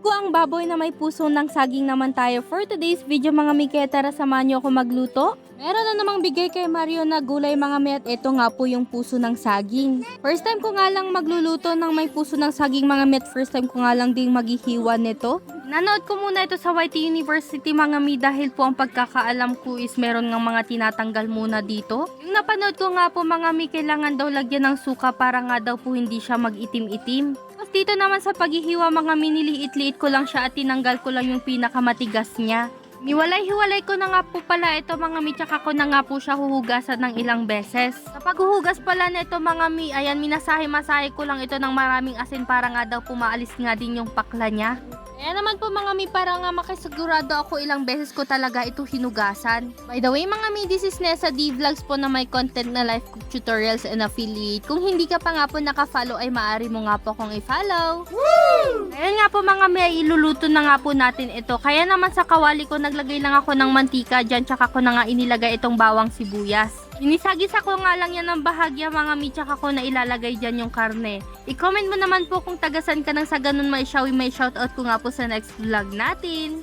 Dugo ang baboy na may puso ng saging naman tayo for today's video mga Mike. Tara samahan niyo ako magluto. Meron na namang bigay kay Mario na gulay mga met. Ito nga po yung puso ng saging. First time ko nga lang magluluto ng may puso ng saging mga met. First time ko nga lang ding maghihiwa nito. Nanood ko muna ito sa YT University mga mi dahil po ang pagkakaalam ko is meron ng mga tinatanggal muna dito. Yung napanood ko nga po mga mi kailangan daw lagyan ng suka para nga daw po hindi siya mag-itim-itim. Dito naman sa paghihiwa mga miniliit-liit ko lang siya at tinanggal ko lang yung pinakamatigas niya. Niwalay-hiwalay ko na nga po pala ito mga mi tsaka ko na nga po siya huhugasan ng ilang beses. Sa paghuhugas pala nito mga mi, ayan minasahe-masahe ko lang ito ng maraming asin para nga daw pumaalis nga din yung pakla niya. Kaya naman po mga mi, para nga makasigurado ako ilang beses ko talaga ito hinugasan. By the way mga mi, this is Nessa D Vlogs po na may content na life cook tutorials and affiliate. Kung hindi ka pa nga po nakafollow ay maaari mo nga po kong i-follow. Ayan nga po mga mi, ay iluluto na nga po natin ito. Kaya naman sa kawali ko naglagay lang ako ng mantika dyan tsaka ko na nga inilagay itong bawang sibuyas. Inisagisa ko nga lang yan ng bahagya mga mi tsaka ko na ilalagay dyan yung karne. I-comment mo naman po kung tagasan ka nang sa ganun may shawi may shoutout ko nga po sa next vlog natin.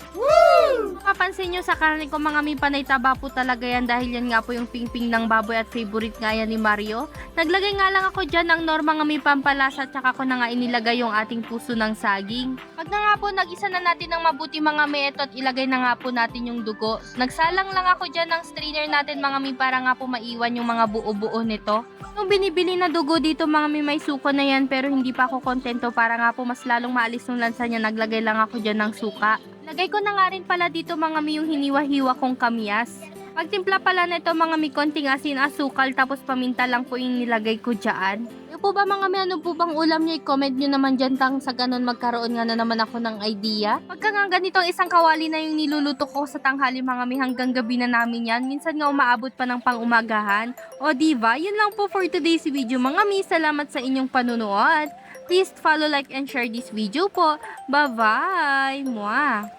Mapapansin nyo sa karne ko mga mi panay taba po talaga yan dahil yan nga po yung pingping ng baboy at favorite nga yan ni Mario. Naglagay nga lang ako dyan ng norma nga mi pampalasa tsaka ko na nga inilagay yung ating puso ng saging. Pag na nga po nag-isa na natin ng mabuti mga mi eto at ilagay na nga po natin yung dugo. Nagsalang lang ako dyan ng strainer natin mga mi para nga po maiwan yung mga buo-buo nito. Yung binibili na dugo dito mga mi may suko na yan pero hindi pa ako kontento para nga po mas lalong maalis yung lansa niya. Naglagay lang ako dyan ng suka. Lagay ko na nga rin pala dito mga mi yung hiniwa-hiwa kong kamyas. Pagtimpla pala nito mga mi konting asin, asukal, tapos paminta lang po yung nilagay ko dyan. Yung po ba mga mi, ano po bang ulam niyo? I-comment nyo naman dyan tang sa ganun magkaroon nga na naman ako ng idea. Pagka nga ganito isang kawali na yung niluluto ko sa tanghali mga mi hanggang gabi na namin yan. Minsan nga umaabot pa ng pang-umagahan. O diba, yun lang po for today's video mga mi. Salamat sa inyong panunood. Please follow, like, and share this video po. Bye-bye! Mwah!